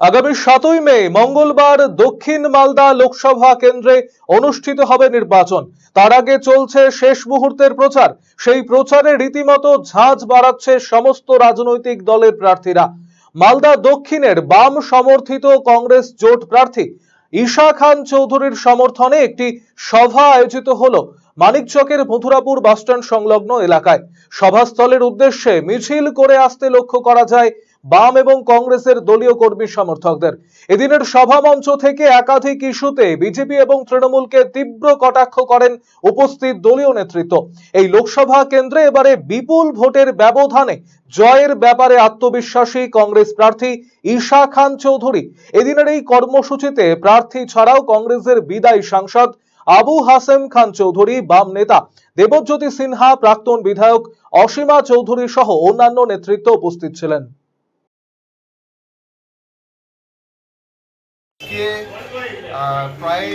আগামী সাতই মে, মঙ্গলবার দক্ষিণ মালদা লোকসভা কেন্দ্রে অনুষ্ঠিত হবে নির্বাচন। তার আগে চলছে শেষ মুহূর্তের প্রচার। সেই প্রচারে রীতিমতো ঝাঁঝ বাড়াচ্ছে সমস্ত রাজনৈতিক দলের প্রার্থীরা। মালদা দক্ষিণের বাম সমর্থিত কংগ্রেস জোট প্রার্থী ঈশা খান চৌধুরীর সমর্থনে একটি সভা আয়োজিত হলো মানিকচকের মথুরাপুর বাসস্ট্যান্ড সংলগ্ন এলাকায়। সভাস্থলের উদ্দেশ্যে মিছিল করে আসতে লক্ষ্য করা যায় বাম এবং কংগ্রেসের দলীয় কর্মী সমর্থকদের। এদিনের সভা মঞ্চ থেকে একাধিক ইস্যুতে বিজেপি এবং তৃণমূলকে তীব্র কটাক্ষ করেন উপস্থিত দলীয় নেতৃত্ব। এই লোকসভা কেন্দ্রে এবারে বিপুল ভোটের ব্যবধানে জয়ের ব্যাপারে আত্মবিশ্বাসী কংগ্রেস প্রার্থী ঈশা খান চৌধুরী। এদিনের এই কর্মসূচিতে প্রার্থী ছাড়াও কংগ্রেসের বিদায়ী সাংসদ আবু হাসেম খান চৌধুরী, বাম নেতা দেবজ্যোতি সিনহা, প্রাক্তন বিধায়ক অসীমা চৌধুরী সহ অন্যান্য নেতৃত্ব উপস্থিত ছিলেন। আজকে প্রায়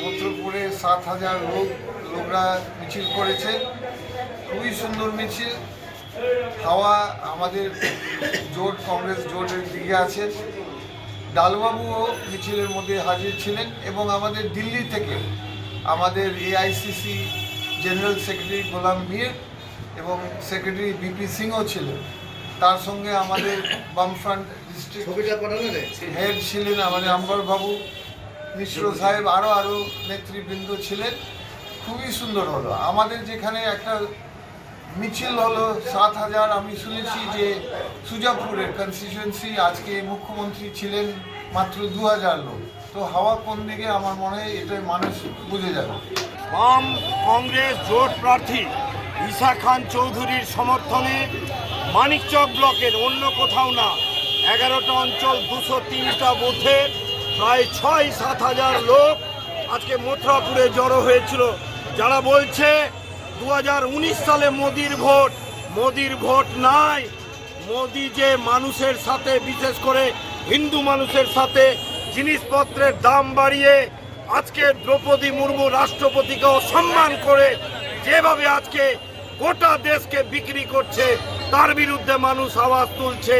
মন্ত্রপুরে সাত হাজার লোক, লোকরা মিছিল করেছে। খুবই সুন্দর মিছিল। হাওয়া আমাদের জোট, কংগ্রেস জোটের দিকে আছে। ডালবাবুও মিছিলের মধ্যে হাজির ছিলেন এবং আমাদের দিল্লি থেকে আমাদের AICC general secretary Ghulam Mir এবং সেক্রেটারি বিপি সিংও ছিলেন। তার সঙ্গে আমাদের বামফ্রন্ট ডিস্ট্রিক্ট হেড ছিলেন আমাদের আম্বর বাবু মিশ্র সাহেব আরও আরও নেতৃবৃন্দ ছিলেন। খুবই সুন্দর হলো। আমাদের যেখানে একটা মিছিল হলো সাত হাজার আমি শুনেছি যে সুজাপুরের কনস্টিটিউয়েন্সি আজকে মুখ্যমন্ত্রী ছিলেন মাত্র দু হাজার লোক। তো হাওয়া কোন দিকে? আমার মনে হয় এটাই মানুষ বুঝে যাবে। বাম কংগ্রেস জোট প্রার্থী ঈশা খান চৌধুরীর সমর্থনে মানিকচক ব্লকের অন্য কোথাও না, এগারোটা অঞ্চল, দুশো তিনটা বুথে প্রায় ছয়, সাত হাজার লোক আজকে মথুরাপুরে জড়ো হয়েছিল। যারা বলছে দু হাজার উনিশ সালে মোদির ভোট মোদির ভোট নাই। মোদি যে মানুষের সাথে, বিশেষ করে হিন্দু মানুষের সাথে জিনিসপত্রের দাম বাড়িয়ে আজকে দ্রৌপদী মুর্মু রাষ্ট্রপতিকে অসম্মান করে যেভাবে আজকে গোটা দেশকে বিক্রি করছে। তার বিরুদ্ধে মানুষ আওয়াজ তুলছে।